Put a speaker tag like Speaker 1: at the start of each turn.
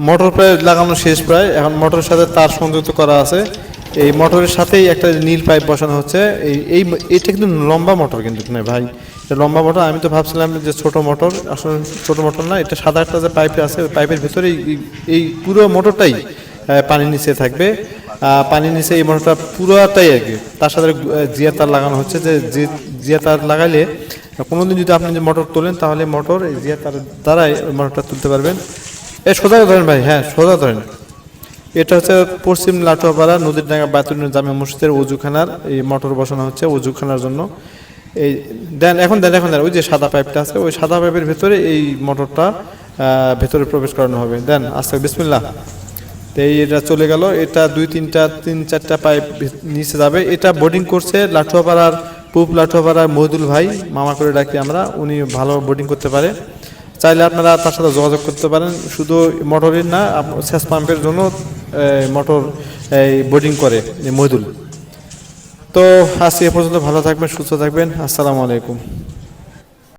Speaker 1: Motor প্রায় লাগানো শেষ প্রায়। এখন মোটরের সাথে তার সংযুক্ত করা আছে। এই মোটরের সাথেই একটা নীল পাইপ বসানো হচ্ছে। এই এই, এটা কিন্তু লম্বা মোটর কিন্তু ভাই। এটা লম্বা মোটর। আমি তো ভাবছিলাম যে ছোট মোটর। আসলে ছোট মোটর না, এটা সাদা একটা যে পাইপ আছে, ওই পাইপের ভিতরে এই- পুরো মোটরটাই পানির নিচে থাকবে। পানির নিচে এই মোটরটা পুরোটাই আর কি তার সাথে জিয়া তার লাগানো হচ্ছে যে জিয়া তার লাগাইলে কোনোদিন যদি আপনি যে মোটর তোলেন, তাহলে মোটর এই জিয়া তার দ্বারাই মোটরটা তুলতে পারবেন। এই সোজা ধরেন ভাই হ্যাঁ সোজা ধরেন। এটা হচ্ছে পশ্চিম লাটুয়াপাড়া নদীর ডাঙ্গা বাতুল জামে মসজিদের উজুখানার এই মোটর বসানো হচ্ছে উজুখানার জন্য। এই দেন, এখন দেন এখন দেন, ওই যে সাদা পাইপটা আছে, ওই সাদা পাইপের ভেতরে এই মোটরটা ভেতরে প্রবেশ করানো হবে। দেন, আস্তে, বিসমিল্লাহ। তো এই এটা চলে গেল, এটা দুই তিনটা, তিন চারটা পাইপ নিচে যাবে। এটা বোর্ডিং করছে লাঠুয়াপাড়ার পূব লাঠুয়াপাড়ার মহিদুল ভাই, মামা করে ডাকি আমরা, উনি ভালো বোর্ডিং করতে পারে। চাইলে আপনারা তার সাথে যোগাযোগ করতে পারেন। শুধু মোটরের না সেচ পাম্পের জন্য মোটর এই বোর্ডিং করে মহিদুল। তো আজকে এ পর্যন্ত ভালো থাকবেন, সুস্থ থাকবেন। আসসালামু আলাইকুম।